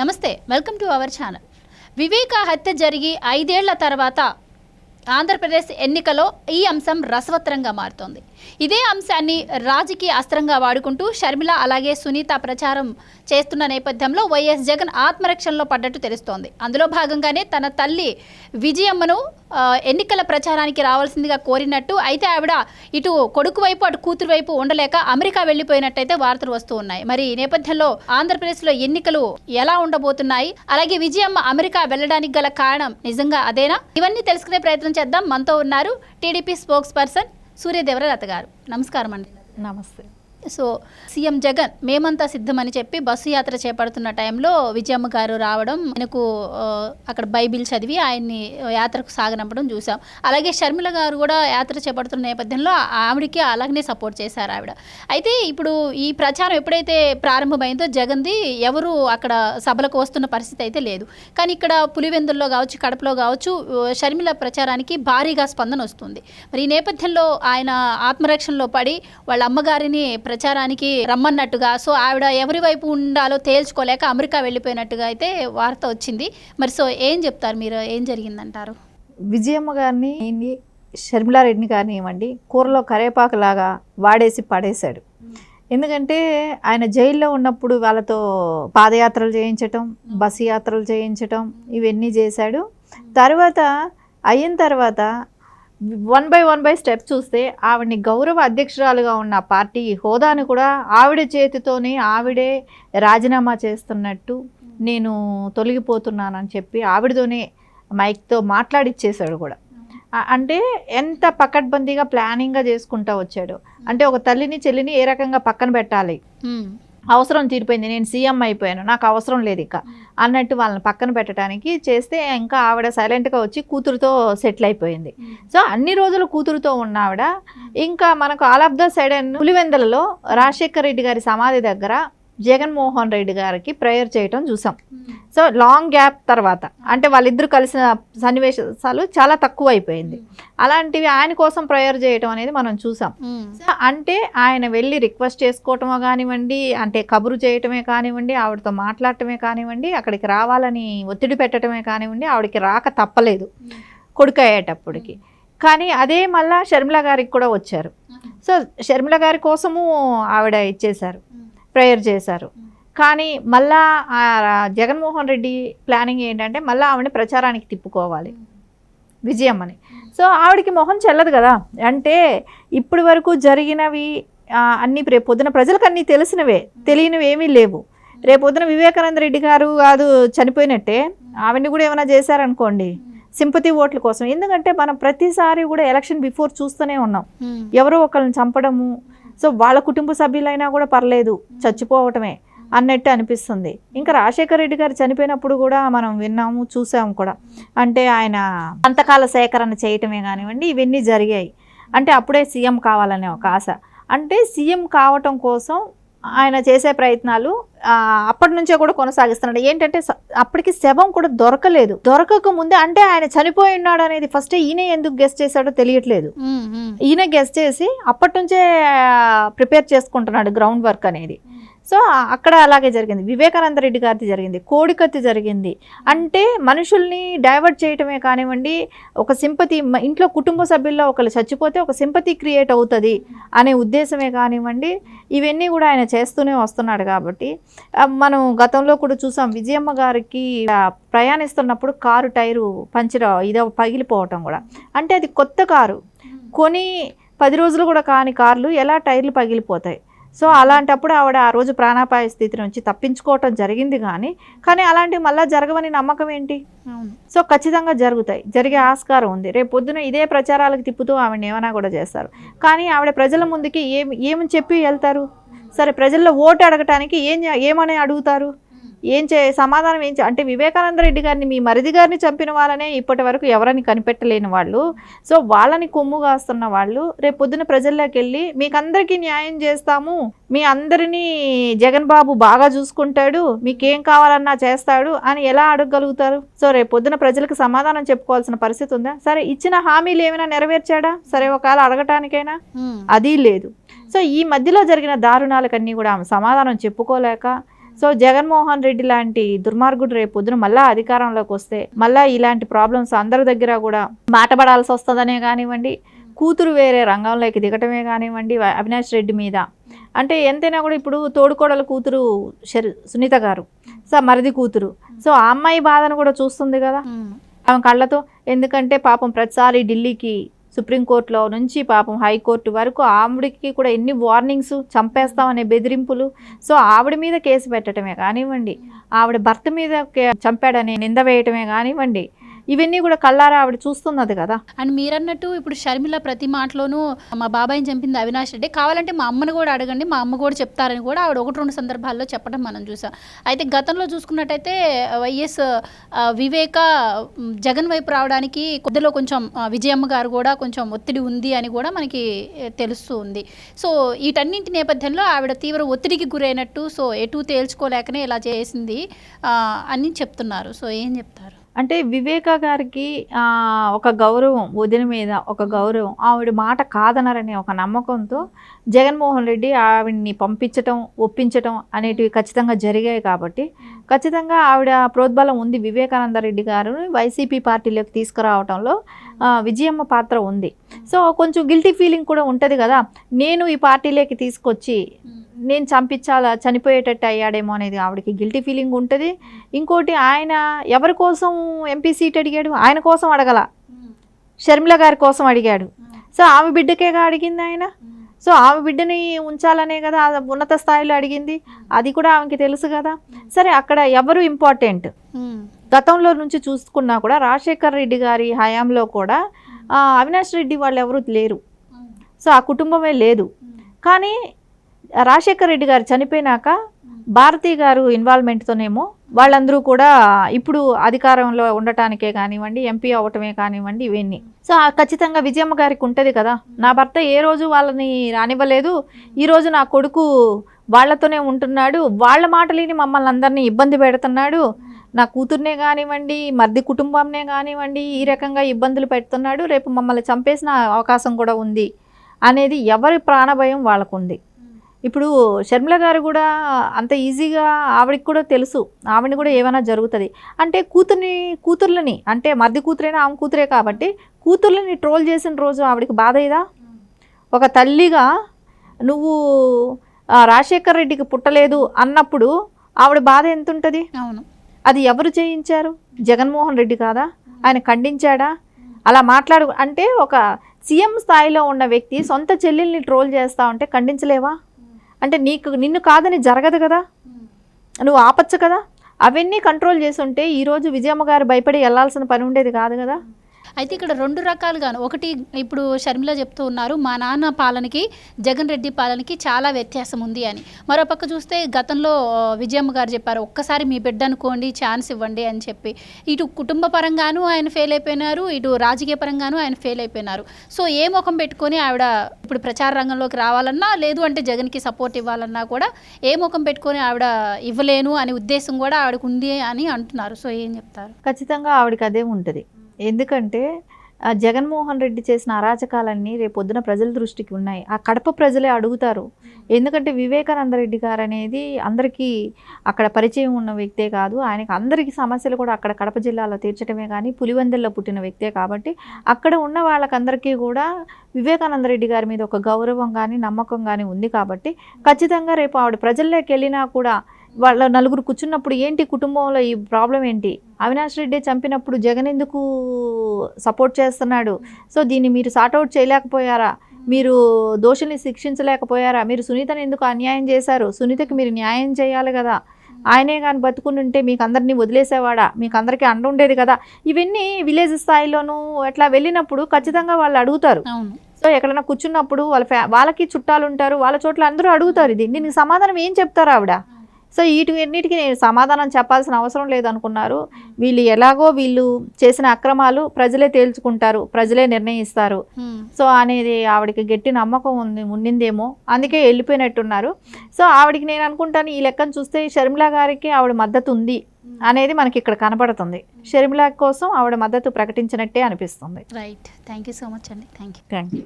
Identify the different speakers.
Speaker 1: నమస్తే welcome to our channel. Viveka హత్య జరిగి ఐదేళ్ళ తర్వాత ఆంధ్రప్రదేశ్ ఎన్నికలో ఈ అంశం రసవత్తరంగా మారుతోంది. ఇదే అంశాన్ని రాజకీయ అస్త్రంగా వాడుకుంటూ షర్మిల అలాగే సునీత ప్రచారం చేస్తున్న నేపథ్యంలో వైఎస్ జగన్ ఆత్మరక్షణలో పడ్డట్టు తెలుస్తోంది. అందులో భాగంగానే తన తల్లి విజయమ్మను ఎన్నికల ప్రచారానికి రావాల్సిందిగా కోరినట్టు అయితే ఆవిడ ఇటు కొడుకు వైపు అటు కూతురు వైపు ఉండలేక అమెరికా వెళ్ళిపోయినట్టయితే వార్తలు వస్తూ ఉన్నాయి. మరి ఈ నేపథ్యంలో ఆంధ్రప్రదేశ్లో ఎన్నికలు ఎలా ఉండబోతున్నాయి? అలాగే విజయమ్మ అమెరికా వెళ్ళడానికి గల కారణం నిజంగా అదేనా? ఇవన్నీ తెలుసుకునే ప్రయత్నం చేద్దాం. మనతో ఉన్నారు టీడీపీ స్పోక్స్ పర్సన్ సూర్యదేవరలత గారు. నమస్కారం అండి
Speaker 2: నమస్తే.
Speaker 1: సో సీఎం జగన్ మేమంతా సిద్ధమని చెప్పి బస్సు యాత్ర చేపడుతున్న టైంలో విజయమ్మ గారు రావడం ఆయనకు అక్కడ బైబిల్ చదివి ఆయన్ని యాత్రకు సాగనంపడం చూసాం. అలాగే షర్మిల గారు కూడా యాత్ర చేపడుతున్న నేపథ్యంలో ఆవిడకి అలాగనే సపోర్ట్ చేశారు ఆవిడ. అయితే ఇప్పుడు ఈ ప్రచారం ఎప్పుడైతే ప్రారంభమైందో జగన్ది ఎవరు అక్కడ సభలకు వస్తున్న పరిస్థితి అయితే లేదు. కానీ ఇక్కడ పులివెందుల్లో కావచ్చు కడపలో కావచ్చు షర్మిల ప్రచారానికి భారీగా స్పందన వస్తుంది. మరి ఈ నేపథ్యంలో ఆయన ఆత్మరక్షణలో పడి వాళ్ళ అమ్మగారిని ప్రచారానికి రమ్మన్నట్టుగా సో ఆవిడ ఎవరి వైపు ఉండాలో తేల్చుకోలేక అమెరికా వెళ్ళిపోయినట్టుగా అయితే వార్త వచ్చింది. మరి సో ఏం చెప్తారు మీరు? ఏం జరిగిందంటారు?
Speaker 2: విజయమ్మ గారిని ఈయన్ని షర్మిలారెడ్డిని గారిని ఇవ్వండి కూరలో కరేపాకులాగా వాడేసి పడేశాడు. ఎందుకంటే ఆయన జైల్లో ఉన్నప్పుడు వాళ్ళతో పాదయాత్రలు చేయించటం బస్సు యాత్రలు చేయించటం ఇవన్నీ చేశాడు. తర్వాత అయిన తర్వాత one by one by step చూస్తే ఆవిడని గౌరవ అధ్యక్షురాలుగా ఉన్న పార్టీ హోదాను కూడా ఆవిడ చేతితోనే ఆవిడే రాజీనామా చేస్తున్నట్టు నేను తొలగిపోతున్నానని చెప్పి ఆవిడతోనే మైక్తో మాట్లాడిచ్చేశాడు కూడా. అంటే ఎంత పకడ్బందీగా ప్లానింగ్గా చేసుకుంటా వచ్చాడు. అంటే ఒక తల్లిని చెల్లిని ఏ రకంగా పక్కన పెట్టాలి? అవసరం తీరిపోయింది నేను సీఎం అయిపోయాను నాకు అవసరం లేదు ఇక అన్నట్టు వాళ్ళని పక్కన పెట్టడానికి చేస్తే ఇంకా ఆవిడ సైలెంట్గా వచ్చి కూతురుతో సెటిల్ అయిపోయింది. సో అన్ని రోజులు కూతురుతో ఉన్న ఆవిడ ఇంకా మనకు ఆల్ ఆఫ్ ద సడన్ పులివెందలలో రాజశేఖర్ రెడ్డి గారి సమాధి దగ్గర జగన్మోహన్ రెడ్డి గారికి ప్రేయర్ చేయటం చూసాం. సో లాంగ్ గ్యాప్ తర్వాత అంటే వాళ్ళిద్దరు కలిసిన సన్నివేశాలు చాలా తక్కువ అయిపోయింది అలాంటివి ఆయన కోసం ప్రేయర్ చేయటం అనేది మనం చూసాం. సో అంటే ఆయన వెళ్ళి రిక్వెస్ట్ చేసుకోవటమో కానివ్వండి అంటే కబురు చేయటమే కానివ్వండి ఆవిడతో మాట్లాడటమే కానివ్వండి అక్కడికి రావాలని ఒత్తిడి పెట్టడమే కానివ్వండి ఆవిడకి రాక తప్పలేదు కొడుకు అయ్యేటప్పటికి. కానీ అదే మళ్ళా షర్మిల గారికి కూడా వచ్చారు. సో షర్మిల గారి కోసము ఆవిడ ఇచ్చేశారు ప్రేయర్ చేశారు. కానీ మళ్ళా జగన్మోహన్ రెడ్డి ప్లానింగ్ ఏంటంటే మళ్ళీ ఆవిడని ప్రచారానికి తిప్పుకోవాలి. విజయమ్మని. సో ఆవిడకి మొహం చెల్లదు కదా. అంటే ఇప్పటి వరకు జరిగినవి అన్ని రేపు పొద్దున ప్రజలకు అన్నీ తెలిసినవే. తెలియనివి ఏమీ లేవు. రేపు పొద్దున వివేకానంద రెడ్డి గారు కాదు చనిపోయినట్టే ఆవిడని కూడా ఏమైనా చేశారనుకోండి సింపతి ఓట్ల కోసం. ఎందుకంటే మనం ప్రతిసారి కూడా ఎలక్షన్ బిఫోర్ చూస్తూనే ఉన్నాం. ఎవరో ఒకరిని చంపడము. సో వాళ్ళ కుటుంబ సభ్యులైనా కూడా పర్లేదు చచ్చిపోవటమే. అన్నట్టు అనిపిస్తుంది. ఇంకా రాజశేఖర రెడ్డి గారు చనిపోయినప్పుడు కూడా మనం విన్నాము చూసాము కూడా. అంటే ఆయన అంతకాల సేకరణ చేయటమే కానివ్వండి ఇవన్నీ జరిగాయి. అంటే అప్పుడే సీఎం కావాలనే ఒక ఆశ. అంటే సీఎం కావటం కోసం ఆయన చేసే ప్రయత్నాలు అప్పటి నుంచే కూడా కొనసాగిస్తున్నాడు. ఏంటంటే అప్పటికి శవం కూడా దొరకలేదు. దొరకక ముందే అంటే ఆయన చనిపోయి ఉన్నాడు అనేది ఫస్ట్ ఈయన ఎందుకు గెస్ట్ చేశాడో తెలియట్లేదు. ఈయన గెస్ట్ చేసి అప్పటి నుంచే ప్రిపేర్ చేసుకుంటున్నాడు గ్రౌండ్ వర్క్ అనేది. సో అక్కడ అలాగే జరిగింది. వివేకానంద రెడ్డి గారిది జరిగింది. కోడికత్తి జరిగింది. అంటే మనుషుల్ని డైవర్ట్ చేయటమే కానివ్వండి ఒక సింపతి ఇంట్లో కుటుంబ సభ్యుల్లో ఒకరు చచ్చిపోతే ఒక సింపతి క్రియేట్ అవుతుంది అనే ఉద్దేశమే కానివ్వండి ఇవన్నీ కూడా ఆయన చేస్తూనే వస్తున్నాడు కాబట్టి. మనం గతంలో కూడా చూసాం విజయమ్మ గారికి ప్రయాణిస్తున్నప్పుడు కారు టైరు పంచర్ ఇదో పగిలిపోవటం కూడా. అంటే అది కొత్త కారు. కొని పది రోజులు కూడా కాని కార్లు ఎలా టైర్లు పగిలిపోతాయి? సో అలాంటప్పుడు ఆవిడ ఆ రోజు ప్రాణాపాయ స్థితి నుంచి తప్పించుకోవటం జరిగింది కానీ కానీ అలాంటివి మళ్ళీ జరగవని నమ్మకం ఏంటి? సో ఖచ్చితంగా జరుగుతాయి. జరిగే ఆస్కారం ఉంది. రేపు పొద్దున ఇదే ప్రచారాలకు తిప్పుతూ ఆవిడని ఏమైనా కూడా చేస్తారు. కానీ ఆవిడ ప్రజల ముందుకి ఏం ఏమని చెప్పి వెళ్తారు? సరే ప్రజల్లో ఓటు అడగటానికి ఏం ఏమని అడుగుతారు? ఏం చే సమాధానం ఏం అంటే వివేకానంద రెడ్డి గారిని మీ మరిది గారిని చంపిన వాళ్ళనే ఇప్పటి వరకు ఎవరని కనిపెట్టలేని వాళ్ళు. సో వాళ్ళని కొమ్ము కాస్తున్న వాళ్ళు. రేపు పొద్దున ప్రజల్లోకి వెళ్ళి మీకు అందరికీ న్యాయం చేస్తాము. మీ అందరినీ జగన్ బాబు బాగా చూసుకుంటాడు. మీకేం కావాలన్నా చేస్తాడు అని ఎలా అడగగలుగుతారు? సో రేపు పొద్దున ప్రజలకు సమాధానం చెప్పుకోవాల్సిన పరిస్థితి ఉందా? సరే ఇచ్చిన హామీలు ఏమైనా నెరవేర్చాడా? సరే ఒకవేళ అడగటానికైనా? అది లేదు. సో ఈ మధ్యలో జరిగిన దారుణాలకన్నీ కూడా ఆమె సమాధానం చెప్పుకోలేక సో జగన్మోహన్ రెడ్డి లాంటి దుర్మార్గుడు రేపు పొద్దున మళ్ళా అధికారంలోకి వస్తే మళ్ళా ఇలాంటి ప్రాబ్లమ్స్ అందరి దగ్గర కూడా మాటపడాల్సి వస్తుందనే కానివ్వండి కూతురు వేరే రంగంలోకి దిగటమే కానివ్వండి అవినాష్ రెడ్డి మీద. అంటే ఎంతైనా కూడా ఇప్పుడు తోడుకోడల కూతురు సునీత గారు సో మరిది కూతురు. సో ఆ అమ్మాయి బాధను కూడా చూస్తుంది కదా. ఆమె కళ్ళతో ఎందుకంటే పాపం ప్రతిసారి ఢిల్లీకి సుప్రీంకోర్టులో నుంచి పాపం హైకోర్టు వరకు ఆవిడకి కూడా ఎన్ని వార్నింగ్స్ చంపేస్తామనే బెదిరింపులు. సో ఆవిడ మీద కేసు పెట్టడమే కానివ్వండి. ఆవిడ భర్త మీద కే- చంపాడని నింద వేయటమే కానివ్వండి. ఇవన్నీ కూడా కళ్ళారా ఆవిడ చూస్తున్నది కదా.
Speaker 1: అండ్ మీరన్నట్టు ఇప్పుడు షర్మిల ప్రతి మాటలోనూ మా బాబాయిని చంపింది అవినాష్ రెడ్డి. కావాలంటే మా అమ్మని కూడా అడగండి మా అమ్మ కూడా చెప్తారని కూడా ఆవిడ ఒకటి రెండు సందర్భాల్లో చెప్పడం మనం చూసాం. అయితే గతంలో చూసుకున్నట్టయితే వైఎస్ వివేక జగన్ వైపు రావడానికి కొద్దిలో కొంచెం విజయమ్మ గారు కూడా కొంచెం ఒత్తిడి ఉంది అని కూడా మనకి తెలుస్తూ ఉంది. సో వీటన్నింటి నేపథ్యంలో ఆవిడ తీవ్ర ఒత్తిడికి గురైనట్టు సో ఎటు తేల్చుకోలేకనే ఇలా చేసింది అని చెప్తున్నారు. సో ఏం చెప్తారు?
Speaker 2: అంటే వివేక గారికి ఒక గౌరవం వదిన మీద ఒక గౌరవం ఆవిడ మాట కాదనరనే ఒక నమ్మకంతో జగన్మోహన్ రెడ్డి ఆవిడ్ని పంపించటం ఒప్పించటం అనేటివి ఖచ్చితంగా జరిగాయి కాబట్టి ఖచ్చితంగా ఆవిడ ప్రోద్బలం ఉంది వివేకానంద రెడ్డి గారు వైసీపీ పార్టీలోకి తీసుకురావటంలో. విజయమ్మ పాత్ర ఉంది. సో కొంచెం గిల్టీ ఫీలింగ్ కూడా ఉంటుంది కదా. నేను ఈ పార్టీలోకి తీసుకొచ్చి నేను చంపించాలా చనిపోయేటట్టు అయ్యాడేమో అనేది ఆవిడకి గిల్టీ ఫీలింగ్ ఉంటుంది. ఇంకోటి ఆయన ఎవరి కోసం ఎంపీ సీట్ అడిగాడు? ఆయన కోసం అడగల. షర్మిల గారి కోసం అడిగాడు. సో ఆమె బిడ్డకేగా అడిగింది ఆయన? సో ఆమె బిడ్డని ఉంచాలనే కదా ఉన్నత స్థాయిలో అడిగింది. అది కూడా ఆమెకి తెలుసు కదా. సరే అక్కడ ఎవరు ఇంపార్టెంట్ గతంలో నుంచి చూసుకున్నా కూడా రాజశేఖర్ రెడ్డి గారి హయాంలో కూడా అవినాష్ రెడ్డి వాళ్ళు ఎవరు లేరు. సో ఆ కుటుంబమే లేదు. కానీ రాజశేఖర్ రెడ్డి గారు చనిపోయినాక భారతి గారు ఇన్వాల్వ్మెంట్తోనేమో వాళ్ళందరూ కూడా ఇప్పుడు అధికారంలో ఉండటానికే కానివ్వండి ఎంపీ అవ్వటమే కానివ్వండి ఇవన్నీ. సో ఆ ఖచ్చితంగా విజయమ్మ గారికి ఉంటుంది కదా. నా భర్త ఏ రోజు వాళ్ళని రానివ్వలేదు. ఈరోజు నా కొడుకు వాళ్ళతోనే ఉంటున్నాడు. వాళ్ళ మాటలేని మమ్మల్ని అందరినీ ఇబ్బంది పెడుతున్నాడు. నా కూతుర్నే కానివ్వండి మర్ది కుటుంబంనే కానివ్వండి ఈ రకంగా ఇబ్బందులు పెడుతున్నాడు రేపు మమ్మల్ని చంపేసిన అవకాశం కూడా ఉంది అనేది ఎవరి ప్రాణభయం వాళ్ళకుంది. ఇప్పుడు షర్మిల గారు కూడా అంత ఈజీగా ఆవిడకి కూడా తెలుసు ఆవిడని కూడా ఏమైనా జరుగుతుంది. అంటే కూతుర్ని కూతుర్లని అంటే మర్ది కూతురైనా ఆమె కూతురే కాబట్టి కూతుర్లని ట్రోల్ చేసిన రోజు ఆవిడకి బాధ అయ్యేదా ఒక తల్లిగా నువ్వు రాజశేఖర్ రెడ్డికి పుట్టలేదు అన్నప్పుడు ఆవిడ బాధ ఎంత ఉంటుంది
Speaker 1: అవును.
Speaker 2: అది ఎవరు చేయించారు జగన్మోహన్ రెడ్డి కాదా? ఆయన ఖండించాడా? అలా మాట్లాడు అంటే ఒక సీఎం స్థాయిలో ఉన్న వ్యక్తి సొంత చెల్లెల్ని ట్రోల్ చేస్తా ఉంటే ఖండించలేవా? అంటే నీకు నిన్ను కాదని జరగదు కదా? నువ్వు ఆపచ్చు కదా? అవన్నీ కంట్రోల్ చేసి ఉంటే ఈరోజు విజయమ్మ గారు భయపడి వెళ్ళాల్సిన పని ఉండేది కాదు కదా?
Speaker 1: అయితే ఇక్కడ రెండు రకాలుగాను. ఒకటి ఇప్పుడు షర్మిల చెప్తూ ఉన్నారు మా నాన్న పాలనకి జగన్ రెడ్డి పాలనకి చాలా వ్యత్యాసం ఉంది అని. మరోపక్క చూస్తే గతంలో విజయమ్మ గారు చెప్పారు ఒక్కసారి మీ బిడ్డ అనుకోండి ఛాన్స్ ఇవ్వండి అని చెప్పి. ఇటు కుటుంబ పరంగాను ఆయన ఫెయిల్ అయిపోయినారు ఇటు రాజకీయ పరంగాను ఆయన ఫెయిల్ అయిపోయినారు. సో ఏ ముఖం పెట్టుకొని ఆవిడ ఇప్పుడు ప్రచార రంగంలోకి రావాలన్నా లేదు అంటే జగన్కి సపోర్ట్ ఇవ్వాలన్నా కూడా ఏ ముఖం పెట్టుకొని ఆవిడ ఇవ్వలేను అనే ఉద్దేశం కూడా ఆవిడకు ఉంది అని అంటున్నారు. సో ఏం చెప్తారు?
Speaker 2: ఖచ్చితంగా ఆవిడకి అదే ఉంటుంది. ఎందుకంటే జగన్మోహన్ రెడ్డి చేసిన అరాచకాలన్నీ రేపు పొద్దున ప్రజల దృష్టికి ఉన్నాయి. ఆ కడప ప్రజలే అడుగుతారు. ఎందుకంటే వివేకానంద రెడ్డి గారు అనేది అందరికీ అక్కడ పరిచయం ఉన్న వ్యక్తే కాదు. ఆయనకి అందరికీ సమస్యలు కూడా అక్కడ కడప జిల్లాలో తీర్చడమే కానీ పులివెందుల్లో పుట్టిన వ్యక్తే కాబట్టి అక్కడ ఉన్న వాళ్ళకందరికీ కూడా వివేకానంద రెడ్డి గారి మీద ఒక గౌరవం కానీ నమ్మకం కానీ ఉంది కాబట్టి ఖచ్చితంగా రేపు ఆవిడ ప్రజల్లోకి వెళ్ళినా కూడా వాళ్ళ నలుగురు కూర్చున్నప్పుడు ఏంటి కుటుంబంలో ఈ ప్రాబ్లం ఏంటి? అవినాష్ రెడ్డి చంపినప్పుడు జగన్ ఎందుకు సపోర్ట్ చేస్తున్నాడు? సో దీన్ని మీరు సార్ట్అవుట్ చేయలేకపోయారా? మీరు దోషుల్ని శిక్షించలేకపోయారా? మీరు సునీతని ఎందుకు అన్యాయం చేశారు? సునీతకి మీరు న్యాయం చేయాలి కదా? ఆయనే కానీ బతుకుని ఉంటే మీకు అందరినీ వదిలేసేవాడా? మీకు అందరికీ అండ ఉండేది కదా? ఇవన్నీ విలేజ్ స్థాయిలోనూ అట్లా వెళ్ళినప్పుడు ఖచ్చితంగా వాళ్ళు అడుగుతారు. సో ఎక్కడైనా కూర్చున్నప్పుడు వాళ్ళ ఫ్యా వాళ్ళకి చుట్టాలు ఉంటారు వాళ్ళ చోట్ల అందరూ అడుగుతారు ఇది. దీనికి సమాధానం ఏం చెప్తారు ఆవిడ? సో వీటిన్నిటికీ నేను సమాధానం చెప్పాల్సిన అవసరం లేదనుకున్నారు. వీళ్ళు ఎలాగో వీళ్ళు చేసిన అక్రమాలు ప్రజలే తేల్చుకుంటారు ప్రజలే నిర్ణయిస్తారు. సో అనేది ఆవిడకి గట్టి నమ్మకం ఉంది ఉండిందేమో అందుకే వెళ్ళిపోయినట్టున్నారు. సో ఆవిడకి నేను అనుకుంటాను ఈ లెక్కను చూస్తే షర్మిల గారికి ఆవిడ మద్దతు ఉంది అనేది మనకి ఇక్కడ కనపడుతుంది షర్మిల కోసం ఆవిడ మద్దతు ప్రకటించినట్టే అనిపిస్తుంది.
Speaker 1: Right. Thank you so much అండి. Thank you
Speaker 2: thank you